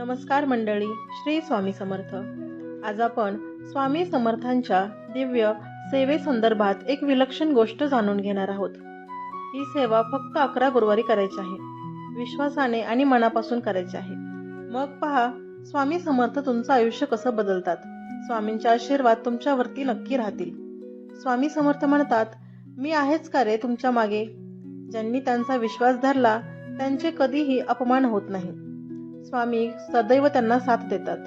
नमस्कार मंडळी श्री स्वामी समर्थ. आज आपण स्वामी समर्थांच्या दिव्य सेवेसंदर्भात एक विलक्षण गोष्ट जाणून घेणार आहोत. ही सेवा फक्त अकरा गुरुवारी करायची आहे. विश्वासाने आणि मनापासून करायची आहे. मग पहा स्वामी समर्थ तुमचं आयुष्य कसं बदलतात? स्वामींच्या आशीर्वाद तुमच्यावरती नक्की राहतील. स्वामी समर्थ म्हणतात मी आहेच का रे तुमच्या मागे? ज्यांनी त्यांचा विश्वास धरला त्यांचे कधीही अपमान होत नाही. स्वामी सदैव त्यांना साथ देतात.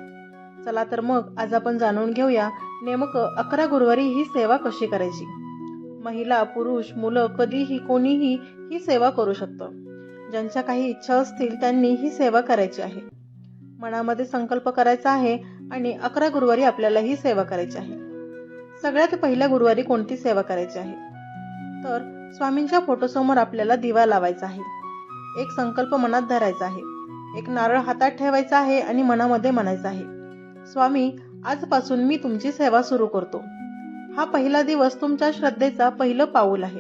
चला तर मग आज आपण जाणून घेऊया नेमकं अकरा गुरुवारी ही सेवा कशी करायची? महिला पुरुष मुलं कधीही कोणीही ही सेवा करू शकतं. ज्यांच्या काही इच्छा असतील त्यांनी ही सेवा करायची आहे. मनामध्ये संकल्प करायचा आहे आणि अकरा गुरुवारी आपल्याला ही सेवा करायची आहे. सगळ्यात पहिल्या गुरुवारी कोणती सेवा करायची आहे? तर स्वामींच्या फोटोसमोर आपल्याला दिवा लावायचा आहे. एक संकल्प मनात धरायचा आहे. एक नारळ हातात ठेवायचा आहे आणि मनामध्ये म्हणायचं आहे स्वामी आजपासून मी तुमची सेवा सुरू करतो. हा पहिला दिवस तुमच्या श्रद्धेचा पहिलं पाऊल आहे.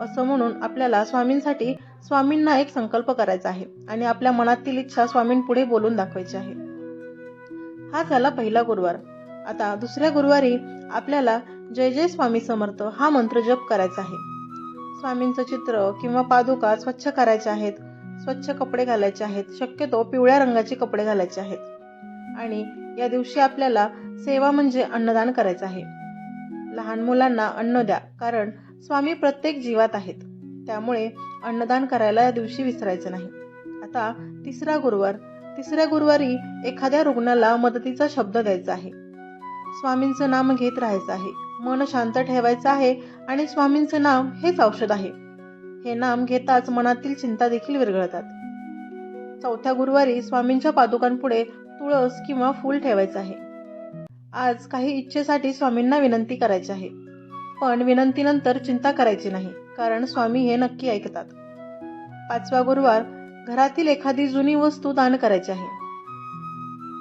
असं म्हणून आपल्याला स्वामींसाठी स्वामींना एक संकल्प करायचा आहे आणि आपल्या मनातील इच्छा स्वामींपुढे बोलून दाखवायची आहे. हा झाला पहिला गुरुवार. आता दुसऱ्या गुरुवारी आपल्याला जय जय स्वामी समर्थ हा मंत्र जप करायचा आहे. स्वामींचं चित्र किंवा पादुका स्वच्छ करायच्या आहेत स्वच्छ कपडे घालायचे आहेत शक्यतो पिवळ्या रंगाचे कपडे घालायचे आहेत. आणि या दिवशी आपल्याला सेवा म्हणजे अन्नदान करायचं आहे. लहान मुलांना अन्न द्या कारण स्वामी प्रत्येक जीवात आहेत. त्यामुळे अन्नदान करायला या दिवशी विसरायचं नाही. आता तिसरा गुरुवार. तिसऱ्या गुरुवारी एखाद्या रुग्णाला मदतीचा शब्द द्यायचा आहे. स्वामींचं नाम घेत राहायचं आहे. मन शांत ठेवायचं आहे आणि स्वामींचं नाम हेच औषध आहे. हे नाम घेताच मनातील चिंता देखील विरघळतात. चौथ्या गुरुवारी स्वामींच्या पादुकांपुढे तुळस किंवा फूल ठेवायचं आहे. आज काही इच्छेसाठी स्वामींना विनंती करायची आहे. पण विनंतीनंतर चिंता करायची नाही कारण स्वामी हे नक्की ऐकतात. पाचवा गुरुवार घरातील एखादी जुनी वस्तू दान करायची आहे.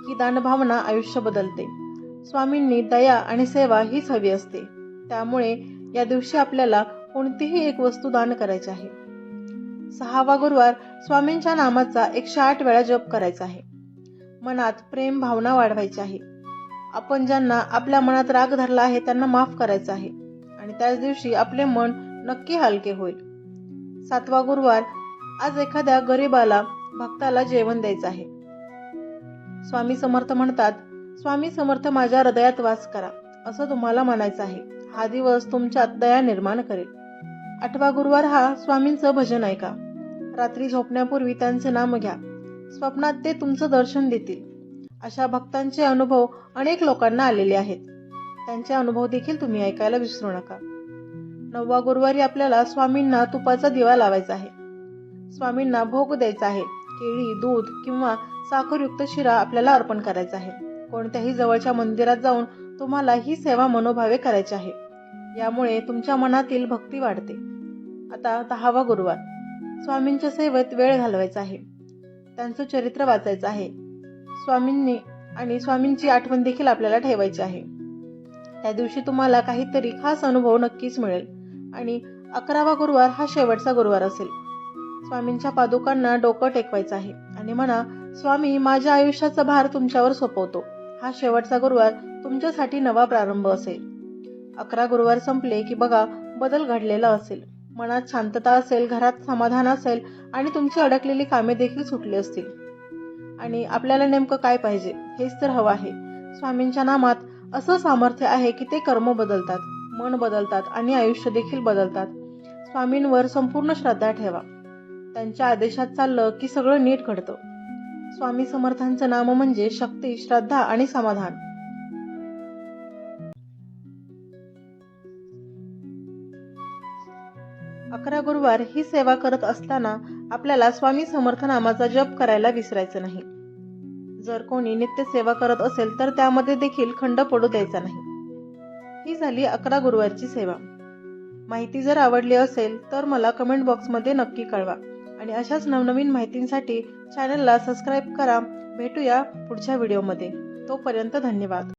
ही दानभावना आयुष्य बदलते. स्वामींनी दया आणि सेवा हीच हवी असते. त्यामुळे या दिवशी आपल्याला कोणतीही एक वस्तू दान करायची आहे. सहावा गुरुवार स्वामींच्या नामाचा एकशे आठ वेळा जप करायचा आहे. मनात प्रेम भावना वाढवायची आहे. आपण ज्यांना आपल्या मनात राग धरला आहे त्यांना माफ करायचं आहे. आणि त्याच दिवशी आपले मन नक्की हलके होईल. सातवा गुरुवार आज एखाद्या गरीबाला भक्ताला जेवण द्यायचं आहे. स्वामी समर्थ म्हणतात स्वामी समर्थ माझ्या हृदयात वास करा. असं तुम्हाला म्हणायचं आहे. हा दिवस तुमच्यात दया निर्माण करेल. आठवा गुरुवार हा स्वामींचं भजन ऐका. रात्री झोपण्यापूर्वी त्यांचे नाम घ्या. स्वप्नात ते तुमचं दर्शन देतील. अशा भक्तांचे अनुभव अनेक लोकांना आलेले आहेत. त्यांचे अनुभव देखील तुम्ही ऐकायला विसरू नका. नववा गुरुवारी आपल्याला स्वामींना तुपाचा दिवा लावायचा आहे. स्वामींना भोग द्यायचा आहे. केळी दूध किंवा साखरयुक्त शिरा आपल्याला अर्पण करायचा आहे. कोणत्याही जवळच्या मंदिरात जाऊन तुम्हाला ही सेवा मनोभावे करायची आहे. यामुळे तुमच्या मनातील भक्ती वाढते. आता दहावा गुरुवार. स्वामींच्या सेवेत वेळ घालवायचा आहे. त्यांचं चरित्र वाचायचं आहे. स्वामींनी आणि स्वामींची आठवण देखील आपल्याला ठेवायची आहे. त्या दिवशी तुम्हाला काहीतरी खास अनुभव नक्कीच मिळेल. आणि अकरावा गुरुवार हा शेवटचा गुरुवार असेल. स्वामींच्या पादुकांना डोकं टेकवायचं आहे. आणि म्हणा स्वामी माझ्या आयुष्याचा भार तुमच्यावर सोपवतो. हा शेवटचा गुरुवार तुमच्यासाठी नवा प्रारंभ असेल. अकरा गुरुवार संपले की बघा बदल घडलेला असेल. मनात शांतता असेल घरात समाधान असेल आणि तुमची अडकलेली कामे देखील सुटली असतील. आणि आपल्याला नेमकं काय पाहिजे हेच तर हवं आहे. स्वामींच्या नामात असं सामर्थ्य आहे की ते कर्म बदलतात मन बदलतात आणि आयुष्य देखील बदलतात. स्वामींवर संपूर्ण श्रद्धा ठेवा. त्यांच्या आदेशात चाललं की सगळं नीट घडतं. स्वामी समर्थांचं नाम म्हणजे शक्ती श्रद्धा आणि समाधान. अकरा गुरुवार ही सेवा करत असताना आपल्याला स्वामी समर्थ नामाचा जप करायला विसरायचं नाही. जर कोणी नित्य सेवा करत असेल तर त्यामध्ये देखील खंड पडू द्यायचा नाही. ही झाली अकरा गुरुवारची सेवा. माहिती जर आवडली असेल तर मला कमेंट बॉक्समध्ये नक्की कळवा आणि अशाच नवनवीन माहितींसाठी चॅनलला सबस्क्राईब करा. भेटूया पुढच्या व्हिडिओमध्ये तोपर्यंत धन्यवाद.